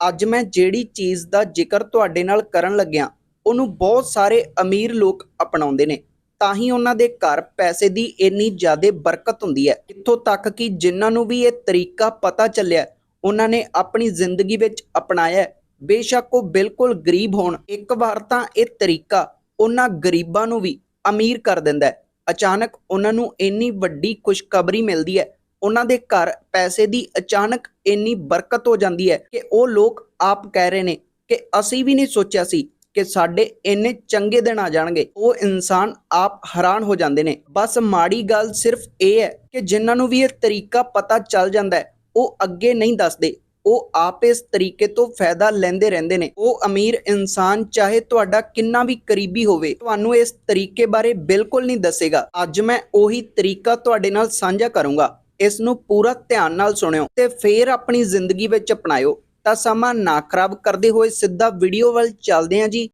ਅੱਜ ਮੈਂ ਜਿਹੜੀ ਚੀਜ਼ ਦਾ ਜ਼ਿਕਰ ਤੁਹਾਡੇ ਨਾਲ ਕਰਨ ਲੱਗਿਆ, ਉਹਨੂੰ ਬਹੁਤ ਸਾਰੇ ਅਮੀਰ ਲੋਕ ਅਪਣਾਉਂਦੇ ਨੇ। ਤਾਂ ਹੀ ਉਹਨਾਂ ਦੇ ਘਰ ਪੈਸੇ ਦੀ ਇੰਨੀ ਜ਼ਿਆਦਾ ਬਰਕਤ ਹੁੰਦੀ ਹੈ। ਇੱਥੋਂ ਤੱਕ ਕਿ ਜਿਨ੍ਹਾਂ ਨੂੰ ਵੀ ਇਹ ਤਰੀਕਾ ਪਤਾ ਚੱਲਿਆ, ਉਹਨਾਂ ਨੇ ਆਪਣੀ ਜ਼ਿੰਦਗੀ ਵਿੱਚ ਅਪਣਾਇਆ ਬੇਸ਼ੱਕ ਉਹ ਬਿਲਕੁਲ ਗਰੀਬ ਹੋਣ। ਇੱਕ ਵਾਰ ਤਾਂ ਇਹ ਤਰੀਕਾ ਉਹਨਾਂ ਗਰੀਬਾਂ ਨੂੰ ਵੀ ਅਮੀਰ ਕਰ ਦਿੰਦਾ ਹੈ। ਅਚਾਨਕ ਉਹਨਾਂ ਨੂੰ ਇੰਨੀ ਵੱਡੀ ਖੁਸ਼ਖਬਰੀ ਮਿਲਦੀ ਹੈ। ਉਹਨਾਂ ਦੇ ਘਰ ਪੈਸੇ ਦੀ ਅਚਾਨਕ ਇੰਨੀ ਬਰਕਤ ਹੋ ਜਾਂਦੀ ਹੈ ਕਿ ਉਹ ਲੋਕ ਆਪ ਕਹਿ ਰਹੇ ਨੇ ਕਿ ਅਸੀਂ ਵੀ ਨਹੀਂ ਸੋਚਿਆ ਸੀ ਕਿ ਸਾਡੇ ਇੰਨੇ ਚੰਗੇ ਦਿਨ ਆ ਜਾਣਗੇ। ਉਹ ਇਨਸਾਨ ਆਪ ਹੈਰਾਨ ਹੋ ਜਾਂਦੇ ਨੇ। ਬਸ ਮਾੜੀ ਗੱਲ ਸਿਰਫ ਇਹ ਹੈ ਕਿ ਜਿਨ੍ਹਾਂ ਨੂੰ ਵੀ ਇਹ ਤਰੀਕਾ ਪਤਾ ਚੱਲ ਜਾਂਦਾ ਹੈ, ਉਹ ਅੱਗੇ ਨਹੀਂ ਦੱਸਦੇ। ਉਹ ਆਪ ਇਸ ਤਰੀਕੇ ਤੋਂ ਫਾਇਦਾ ਲੈਂਦੇ ਰਹਿੰਦੇ ਨੇ। ਉਹ ਅਮੀਰ ਇਨਸਾਨ ਚਾਹੇ ਤੁਹਾਡਾ ਕਿੰਨਾ ਵੀ ਕਰੀਬੀ ਹੋਵੇ, ਤੁਹਾਨੂੰ ਇਸ ਤਰੀਕੇ ਬਾਰੇ ਬਿਲਕੁਲ ਨਹੀਂ ਦੱਸੇਗਾ। ਅੱਜ ਮੈਂ ਉਹੀ ਤਰੀਕਾ ਤੁਹਾਡੇ ਨਾਲ ਸਾਂਝਾ ਕਰੂੰਗਾ। ਇਸ ਨੂੰ ਪੂਰਾ ਧਿਆਨ ਨਾਲ ਸੁਣਿਓ ਤੇ ਫੇਰ ਆਪਣੀ ਜ਼ਿੰਦਗੀ ਵਿੱਚ ਅਪਣਾਇਓ। ਤਾਂ ਸਮਾਂ ਨਾ ਖਰਾਬ ਕਰਦੇ ਹੋਏ ਸਿੱਧਾ ਵੀਡੀਓ ਵੱਲ ਚੱਲਦੇ ਹਾਂ ਜੀ।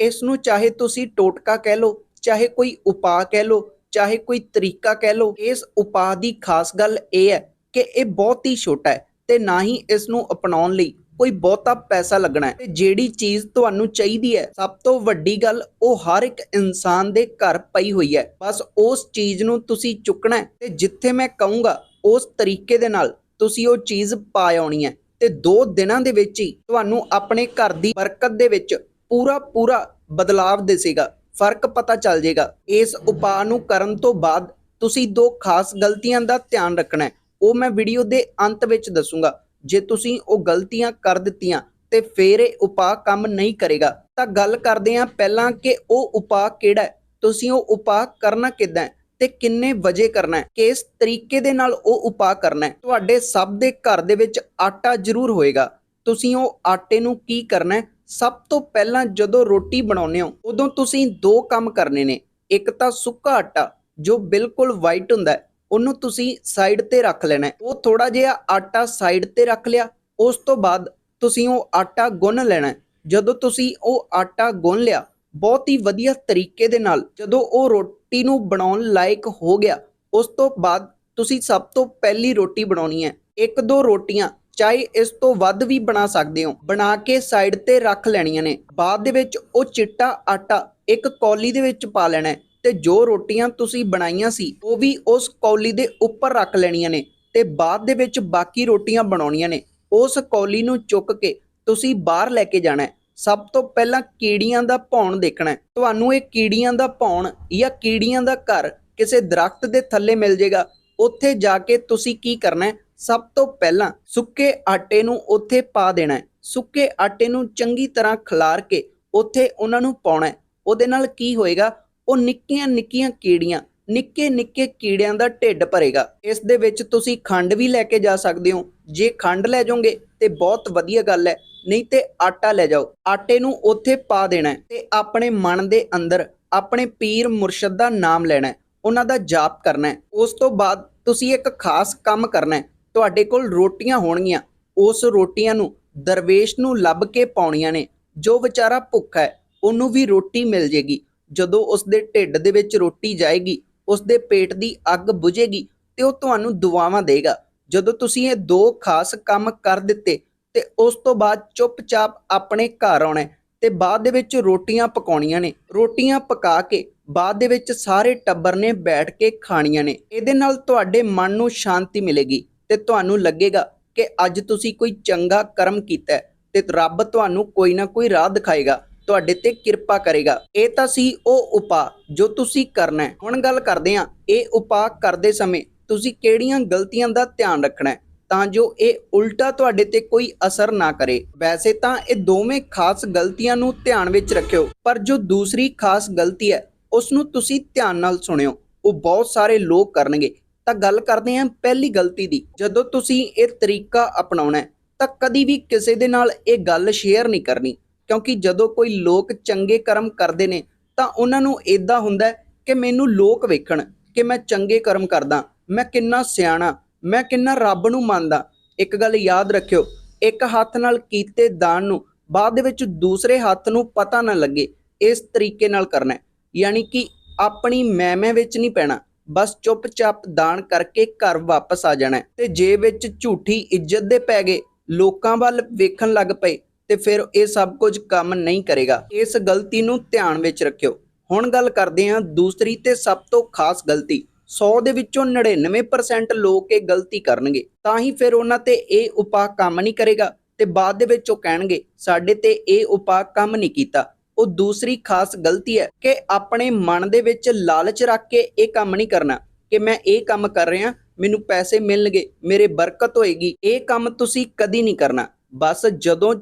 ਇਸ ਨੂੰ ਚਾਹੇ ਤੁਸੀਂ ਟੋਟਕਾ ਕਹਿ ਲਓ, ਚਾਹੇ ਕੋਈ ਉਪਾਅ ਕਹਿ ਲਓ, ਚਾਹੇ ਕੋਈ ਤਰੀਕਾ ਕਹਿ ਲਓ, ਇਸ ਉਪਾਅ ਦੀ ਖਾਸ ਗੱਲ ਇਹ ਹੈ ਕਿ ਇਹ ਬਹੁਤ ਹੀ ਛੋਟਾ ਹੈ ਤੇ ਨਾ ਹੀ ਇਸ ਨੂੰ ਅਪਣਾਉਣ ਲਈ। ਕੋਈ ਬਹੁਤਾ ਪੈਸਾ ਲੱਗਣਾ ਹੈ। ਜਿਹੜੀ ਚੀਜ਼ ਤੁਹਾਨੂੰ ਚਾਹੀਦੀ ਹੈ, ਸਭ ਤੋਂ ਵੱਡੀ ਗੱਲ ਉਹ ਹਰ ਇੱਕ ਇਨਸਾਨ ਦੇ ਘਰ ਪਈ ਹੋਈ ਹੈ। ਬਸ ਉਸ ਚੀਜ਼ ਨੂੰ ਤੁਸੀਂ ਚੁੱਕਣਾ ਹੈ ਤੇ ਜਿੱਥੇ ਮੈਂ ਕਹੂੰਗਾ, ਉਸ ਤਰੀਕੇ ਦੇ ਨਾਲ ਤੁਸੀਂ ਉਹ ਚੀਜ਼ ਪਾ ਆਉਣੀ ਹੈ। ਤੇ 2 ਦਿਨਾਂ ਦੇ ਵਿੱਚ ਹੀ ਤੁਹਾਨੂੰ ਆਪਣੇ ਘਰ ਦੀ ਬਰਕਤ ਦੇ ਵਿੱਚ ਪੂਰਾ ਪੂਰਾ ਬਦਲਾਵ ਦਿਸੇਗਾ। ਫ਼ਰਕ ਪਤਾ ਚੱਲ ਜਾਏਗਾ। ਇਸ ਉਪਾਅ ਨੂੰ ਕਰਨ ਤੋਂ ਬਾਅਦ ਤੁਸੀਂ ਦੋ ਖਾਸ ਗਲਤੀਆਂ ਦਾ ਧਿਆਨ ਰੱਖਣਾ ਹੈ। ਉਹ ਮੈਂ ਵੀਡੀਓ ਦੇ ਅੰਤ ਵਿੱਚ ਦੱਸੂਗਾ। ਜੇ ਤੁਸੀਂ ਉਹ ਗਲਤੀਆਂ ਕਰ ਦਿੱਤੀਆਂ ਤੇ ਫੇਰ ਇਹ ਉਪਾਅ ਕੰਮ ਨਹੀਂ ਕਰੇਗਾ। ਤਾਂ ਗੱਲ ਕਰਦੇ ਹਾਂ ਪਹਿਲਾਂ ਕਿ ਉਹ ਉਪਾਅ ਕਿਹੜਾ ਹੈ? ਤੁਸੀਂ ਉਹ ਉਪਾਅ ਕਰਨਾ ਕਿੱਦਾਂ ਤੇ ਕਿੰਨੇ ਵਜੇ ਕਰਨਾ ਹੈ? ਕਿਸ ਤਰੀਕੇ ਦੇ ਨਾਲ ਉਹ ਉਪਾਅ ਕਰਨਾ ਹੈ? ਤੁਹਾਡੇ ਸਭ ਦੇ ਘਰ ਦੇ ਵਿੱਚ ਆਟਾ ਜ਼ਰੂਰ ਹੋਏਗਾ। ਤੁਸੀਂ ਉਹ ਆਟੇ ਨੂੰ ਕੀ ਕਰਨਾ ਹੈ? ਸਭ ਤੋਂ ਪਹਿਲਾਂ ਜਦੋਂ ਰੋਟੀ ਬਣਾਉਂਦੇ ਹੋ, ਉਦੋਂ ਤੁਸੀਂ ਦੋ ਕੰਮ ਕਰਨੇ ਨੇ। ਇੱਕ ਤਾਂ ਸੁੱਕਾ ਆਟਾ, ਜੋ ਬਿਲਕੁਲ ਵਾਈਟ ਹੁੰਦਾ ਹੈ ਉਹਨੂੰ ਤੁਸੀਂ ਸਾਈਡ ਤੇ ਰੱਖ ਲੈਣਾ ਉਹ ਥੋੜਾ ਜਿਹਾ ਆਟਾ ਸਾਈਡ ਤੇ ਰੱਖ ਲਿਆ। ਉਸ ਤੋਂ ਬਾਅਦ ਤੁਸੀਂ ਉਹ ਆਟਾ ਗੁੰਨ ਲੈਣਾ ਜਦੋਂ ਤੁਸੀਂ ਉਹ ਆਟਾ ਗੁੰਨ ਲਿਆ, ਬਹੁਤ ਹੀ ਵਧੀਆ ਤਰੀਕੇ ਦੇ ਨਾਲ ਜਦੋਂ ਉਹ ਰੋਟੀ ਨੂੰ ਬਣਾਉਣ ਲਾਇਕ ਹੋ ਗਿਆ, ਉਸ ਤੋਂ ਬਾਅਦ ਤੁਸੀਂ ਸਭ ਤੋਂ ਪਹਿਲੀ ਰੋਟੀ ਬਣਾਉਣੀ ਹੈ। ਇੱਕ ਦੋ ਰੋਟੀਆਂ, ਚਾਹੇ ਇਸ ਤੋਂ ਵੱਧ ਵੀ ਬਣਾ ਸਕਦੇ ਹੋ। ਬਣਾ ਕੇ ਸਾਈਡ ਤੇ ਰੱਖ ਲੈਣੀਆਂ ਨੇ। ਬਾਅਦ ਦੇ ਵਿੱਚ ਉਹ ਚਿੱਟਾ ਆਟਾ ਇੱਕ ਕੌਲੀ ਦੇ ਵਿੱਚ ਪਾ ਲੈਣਾ ਹੈ। ਤੇ ਜੋ ਰੋਟੀਆਂ ਤੁਸੀਂ ਬਣਾਈਆਂ ਸੀ, ਉਹ ਵੀ ਉਸ ਕੌਲੀ ਦੇ ਉੱਪਰ ਰੱਖ ਲੈਣੀਆਂ ਨੇ ਤੇ ਬਾਅਦ ਦੇ ਵਿੱਚ ਬਾਕੀ ਰੋਟੀਆਂ ਬਣਾਉਣੀਆਂ ਨੇ। ਉਸ ਕੌਲੀ ਨੂੰ ਚੁੱਕ ਕੇ ਤੁਸੀਂ ਬਾਹਰ ਲੈ ਕੇ ਜਾਣਾ ਸਭ ਤੋਂ ਪਹਿਲਾਂ ਕੀੜੀਆਂ ਦਾ ਭੌਣ ਦੇਖਣਾ ਤੁਹਾਨੂੰ ਇਹ ਕੀੜੀਆਂ ਦਾ ਭੌਣ ਜਾਂ ਕੀੜੀਆਂ ਦਾ ਘਰ ਕਿਸੇ ਦਰਖਤ ਦੇ ਥੱਲੇ ਮਿਲ ਜਾਏਗਾ। ਉੱਥੇ ਜਾ ਕੇ ਤੁਸੀਂ ਕੀ ਕਰਨਾ ਸਭ ਤੋਂ ਪਹਿਲਾਂ ਸੁੱਕੇ ਆਟੇ ਨੂੰ ਉੱਥੇ ਪਾ ਦੇਣਾ ਸੁੱਕੇ ਆਟੇ ਨੂੰ ਚੰਗੀ ਤਰ੍ਹਾਂ ਖਿਲਾਰ ਕੇ ਉੱਥੇ ਉਹਨਾਂ ਨੂੰ ਪਾਉਣਾ ਉਹਦੇ ਨਾਲ ਕੀ ਹੋਏਗਾ? ਉਹ ਨਿੱਕੀਆਂ ਨਿੱਕੀਆਂ ਕੀੜੀਆਂ, ਨਿੱਕੇ ਨਿੱਕੇ ਕੀੜਿਆਂ ਦਾ ਢਿੱਡ ਭਰੇਗਾ। ਇਸ ਦੇ ਵਿੱਚ ਤੁਸੀਂ ਖੰਡ ਵੀ ਲੈ ਕੇ ਜਾ ਸਕਦੇ ਹੋ। ਜੇ ਖੰਡ ਲੈ ਜਾਓਗੇ ਤੇ ਬਹੁਤ ਵਧੀਆ ਗੱਲ ਹੈ, ਨਹੀਂ ਤੇ ਆਟਾ ਲੈ ਜਾਓ। ਆਟੇ ਨੂੰ ਉੱਥੇ ਪਾ ਦੇਣਾ ਤੇ ਆਪਣੇ ਮਨ ਦੇ ਅੰਦਰ, ਆਪਣੇ ਪੀਰ ਮੁਰਸ਼ਦ ਦਾ ਨਾਮ ਲੈਣਾ ਉਹਨਾਂ ਦਾ ਜਾਪ ਕਰਨਾ ਉਸ ਤੋਂ ਬਾਅਦ ਤੁਸੀਂ ਇੱਕ ਖਾਸ ਕੰਮ ਕਰਨਾ ਤੁਹਾਡੇ ਕੋਲ ਰੋਟੀਆਂ ਹੋਣਗੀਆਂ। ਉਸ ਰੋਟੀਆਂ ਨੂੰ ਦਰਵੇਸ਼ ਨੂੰ ਲੱਭ ਕੇ ਪਾਉਣੀਆਂ ਨੇ। ਜੋ ਵਿਚਾਰਾ ਭੁੱਖਾ ਹੈ, ਉਹਨੂੰ ਵੀ ਰੋਟੀ ਮਿਲ ਜੇਗੀ। ਜਦੋਂ ਉਸ ਦੇ ਢਿੱਡ ਦੇ ਵਿੱਚ ਰੋਟੀ ਜਾਏਗੀ ਉਸ ਦੇ ਪੇਟ ਦੀ ਅੱਗ ਬੁਝੇਗੀ ਤੇ ਉਹ ਤੁਹਾਨੂੰ ਦੁਆਵਾਂ ਦੇਗਾ। ਜਦੋਂ ਤੁਸੀਂ ਇਹ ਦੋ ਖਾਸ ਕੰਮ ਕਰ ਦਿੱਤੇ ਤੇ ਉਸ ਤੋਂ ਬਾਅਦ ਚੁੱਪਚਾਪ ਆਪਣੇ ਘਰ ਆਉਣਾ ਤੇ ਬਾਅਦ ਦੇ ਵਿੱਚ ਰੋਟੀਆਂ ਪਕਾਉਣੀਆਂ ਨੇ, ਰੋਟੀਆਂ ਪਕਾ ਕੇ ਬਾਅਦ ਦੇ ਵਿੱਚ ਸਾਰੇ ਟੱਬਰ ਨੇ ਬੈਠ ਕੇ ਖਾਣੀਆਂ ਨੇ, ਇਹਦੇ ਨਾਲ ਤੁਹਾਡੇ ਮਨ ਨੂੰ ਸ਼ਾਂਤੀ ਮਿਲੇਗੀ ਤੇ ਤੁਹਾਨੂੰ ਲੱਗੇਗਾ ਕਿ ਅੱਜ ਤੁਸੀਂ ਕੋਈ ਚੰਗਾ ਕਰਮ ਕੀਤਾ ਤੇ ਰੱਬ ਤੁਹਾਨੂੰ ਕੋਈ ਨਾ ਕੋਈ ਰਾਹ ਦਿਖਾਏਗਾ। ਤੁਹਾਡੇ ਤੇ ਕਿਰਪਾ ਕਰੇਗਾ। ਇਹ ਤਾਂ ਸੀ ਉਹ ਉਪਾਅ ਜੋ ਤੁਸੀਂ ਕਰਨਾ ਹੈ। ਹੁਣ ਗੱਲ ਕਰਦੇ ਹਾਂ, ਇਹ ਉਪਾਅ ਕਰਦੇ ਸਮੇਂ ਤੁਸੀਂ ਕਿਹੜੀਆਂ ਗਲਤੀਆਂ ਦਾ ਧਿਆਨ ਰੱਖਣਾ ਹੈ ਤਾਂ ਜੋ ਇਹ ਉਲਟਾ ਤੁਹਾਡੇ ਤੇ ਕੋਈ ਅਸਰ ਨਾ ਕਰੇ। ਵੈਸੇ ਤਾਂ ਇਹ ਦੋਵੇਂ ਖਾਸ ਗਲਤੀਆਂ ਨੂੰ ਧਿਆਨ ਵਿੱਚ ਰੱਖਿਓ, ਪਰ ਜੋ ਦੂਸਰੀ ਖਾਸ ਗਲਤੀ ਹੈ ਉਸ ਨੂੰ ਤੁਸੀਂ ਧਿਆਨ ਨਾਲ ਸੁਣਿਓ। ਉਹ ਬਹੁਤ ਸਾਰੇ ਲੋਕ ਕਰਨਗੇ। ਤਾਂ ਗੱਲ ਕਰਦੇ ਹਾਂ ਪਹਿਲੀ ਗਲਤੀ ਦੀ। ਜਦੋਂ ਤੁਸੀਂ ਇਹ ਤਰੀਕਾ ਅਪਣਾਉਣਾ ਹੈ, ਤਾਂ ਕਦੀ ਵੀ ਕਿਸੇ ਦੇ ਨਾਲ ਇਹ ਗੱਲ ਸ਼ੇਅਰ ਨਹੀਂ ਕਰਨੀ। ਕਿਉਂਕਿ ਜਦੋਂ ਕੋਈ ਲੋਕ ਚੰਗੇ ਕਰਮ ਕਰਦੇ ਨੇ, ਤਾਂ ਉਹਨਾਂ ਨੂੰ ਇਦਾਂ ਹੁੰਦਾ ਕਿ ਮੈਨੂੰ ਲੋਕ ਵੇਖਣ ਕਿ ਮੈਂ ਚੰਗੇ ਕਰਮ ਕਰਦਾ, ਮੈਂ ਕਿੰਨਾ ਸਿਆਣਾ, ਮੈਂ ਕਿੰਨਾ ਰੱਬ ਨੂੰ ਮੰਨਦਾ ਇੱਕ ਗੱਲ ਯਾਦ ਰੱਖਿਓ, ਇੱਕ ਹੱਥ ਨਾਲ ਕੀਤੇ ਦਾਨ ਨੂੰ ਬਾਅਦ ਦੇ ਵਿੱਚ ਦੂਸਰੇ ਹੱਥ ਨੂੰ ਪਤਾ ਨਾ ਲੱਗੇ, ਇਸ ਤਰੀਕੇ ਨਾਲ ਕਰਨਾ ਯਾਨੀ ਕਿ ਆਪਣੀ ਮੈਂ ਮੈਂ ਵਿੱਚ ਨਹੀਂ ਪੈਣਾ, ਬਸ ਚੁੱਪਚਾਪ ਦਾਨ ਕਰਕੇ ਘਰ ਵਾਪਸ ਆ ਜਾਣਾ ਹੈ। ਤੇ ਜੇ ਵਿੱਚ ਝੂਠੀ ਇੱਜ਼ਤ ਦੇ ਪੈ ਗਏ, ਲੋਕਾਂ ਵੱਲ ਵੇਖਣ ਲੱਗ ਪਏ ਤੇ ਫਿਰ ਇਹ ਸਭ ਕੁਝ ਕੰਮ ਨਹੀਂ ਕਰੇਗਾ। ਇਸ ਗਲਤੀ ਨੂੰ ਧਿਆਨ ਵਿੱਚ ਰੱਖਿਓ। ਹੁਣ ਗੱਲ ਕਰਦੇ ਹਾਂ ਦੂਸਰੀ ਤੇ ਸਭ ਤੋਂ ਖਾਸ ਗਲਤੀ। 100 ਦੇ ਵਿੱਚੋਂ 99% ਲੋਕ ਇਹ ਗਲਤੀ ਕਰਨਗੇ। ਤਾਂ ਹੀ ਫਿਰ ਉਹਨਾਂ ਤੇ ਇਹ ਉਪਾਅ ਕੰਮ ਨਹੀਂ ਕਰੇਗਾ ਤੇ ਬਾਅਦ ਦੇ ਵਿੱਚ ਉਹ ਕਹਿਣਗੇ, ਸਾਡੇ ਤੇ ਇਹ ਉਪਾਅ ਕੰਮ ਨਹੀਂ ਕੀਤਾ। ਉਹ ਦੂਸਰੀ ਖਾਸ ਗਲਤੀ ਹੈ ਕਿ ਆਪਣੇ ਮਨ ਦੇ ਵਿੱਚ ਲਾਲਚ ਰੱਖ ਕੇ ਇਹ ਕੰਮ ਨਹੀਂ ਕਰਨਾ ਕਿ ਮੈਂ ਇਹ ਕੰਮ ਕਰ ਰਿਹਾ, ਮੈਨੂੰ ਪੈਸੇ ਮਿਲਣਗੇ, ਮੇਰੇ ਬਰਕਤ ਹੋਏਗੀ। ਇਹ ਕੰਮ ਤੁਸੀਂ ਕਦੀ ਨਹੀਂ ਕਰਨਾ। ਬਸ ਜਦੋਂ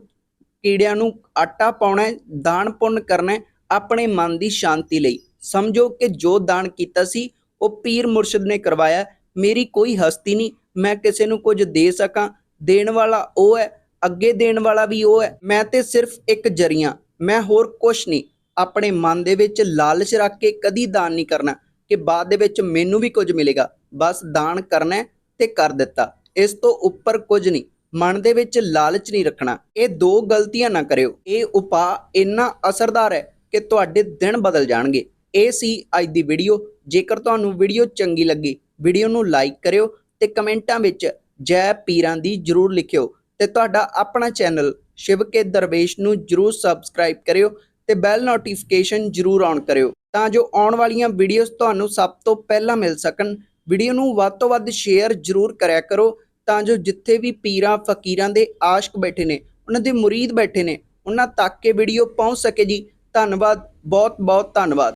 ਕੀੜਿਆਂ ਨੂੰ ਆਟਾ ਪਾਉਣਾ ਦਾਨ ਪੁੰਨ ਕਰਨਾ ਆਪਣੇ ਮਨ ਦੀ ਸ਼ਾਂਤੀ ਲਈ। ਸਮਝੋ ਕਿ ਜੋ ਦਾਨ ਕੀਤਾ ਸੀ, ਉਹ ਪੀਰ ਮੁਰਸ਼ਿਦ ਨੇ ਕਰਵਾਇਆ ਮੇਰੀ ਕੋਈ ਹਸਤੀ ਨਹੀਂ, ਮੈਂ ਕਿਸੇ ਨੂੰ ਕੁਝ ਦੇ ਸਕਾਂ। ਦੇਣ ਵਾਲਾ ਉਹ ਹੈ, ਅੱਗੇ ਦੇਣ ਵਾਲਾ ਵੀ ਉਹ ਹੈ। ਮੈਂ ਤੇ ਸਿਰਫ ਇੱਕ ਜਰੀਆ, ਮੈਂ ਹੋਰ ਕੁਝ ਨਹੀਂ। ਆਪਣੇ ਮਨ ਦੇ ਵਿੱਚ ਲਾਲਚ ਰੱਖ ਕੇ ਕਦੀ ਦਾਨ ਨਹੀਂ ਕਰਨਾ, ਕਿ ਬਾਅਦ ਦੇ ਵਿੱਚ ਮੈਨੂੰ ਵੀ ਕੁਝ ਮਿਲੇਗਾ। ਬਸ ਦਾਨ ਕਰਨਾ ਹੈ ਤੇ ਕਰ ਦਿੱਤਾ। ਇਸ ਤੋਂ ਉੱਪਰ ਕੁਝ ਨਹੀਂ। ਮਨ ਦੇ ਵਿੱਚ ਲਾਲਚ ਨਹੀਂ ਰੱਖਣਾ। ਇਹ ਦੋ ਗਲਤੀਆਂ ਨਾ ਕਰਿਓ। ਇਹ ਉਪਾਅ ਇੰਨਾ ਅਸਰਦਾਰ ਹੈ ਕਿ ਤੁਹਾਡੇ ਦਿਨ ਬਦਲ ਜਾਣਗੇ। ਇਹ ਸੀ ਅੱਜ ਦੀ ਵੀਡੀਓ। ਜੇਕਰ ਤੁਹਾਨੂੰ ਵੀਡੀਓ ਚੰਗੀ ਲੱਗੀ, ਵੀਡੀਓ ਨੂੰ ਲਾਈਕ ਕਰਿਓ ਤੇ ਕਮੈਂਟਾਂ ਵਿੱਚ ਜੈ ਪੀਰਾਂ ਦੀ ਜਰੂਰ ਲਿਖਿਓ ਤੇ ਤੁਹਾਡਾ ਆਪਣਾ ਚੈਨਲ ਸ਼ਿਵ ਕੇ ਦਰਵੇਸ਼ ਨੂੰ ਜਰੂਰ ਸਬਸਕ੍ਰਾਈਬ ਕਰਿਓ ਤੇ ਬੈਲ ਨੋਟੀਫਿਕੇਸ਼ਨ ਜਰੂਰ ਔਨ ਕਰਿਓ ਤਾਂ ਜੋ ਆਉਣ ਵਾਲੀਆਂ ਵੀਡੀਓਜ਼ ਤੁਹਾਨੂੰ ਸਭ ਤੋਂ ਪਹਿਲਾਂ ਮਿਲ ਸਕਣ। ਵੀਡੀਓ ਨੂੰ ਵੱਧ ਤੋਂ ਵੱਧ ਸ਼ੇਅਰ ਜਰੂਰ ਕਰਿਆ ਕਰੋ ਤਾਂ ਜੋ ਜਿੱਥੇ ਵੀ ਪੀਰਾਂ, ਫਕੀਰਾਂ ਦੇ ਆਸ਼ਕ ਬੈਠੇ ਨੇ, ਉਹਨਾਂ ਦੇ ਮੁਰੀਦ ਬੈਠੇ ਨੇ, ਉਹਨਾਂ ਤੱਕ ਇਹ ਵੀਡੀਓ ਪਹੁੰਚ ਸਕੇ ਜੀ। ਧੰਨਵਾਦ ਬਹੁਤ ਬਹੁਤ ਧੰਨਵਾਦ।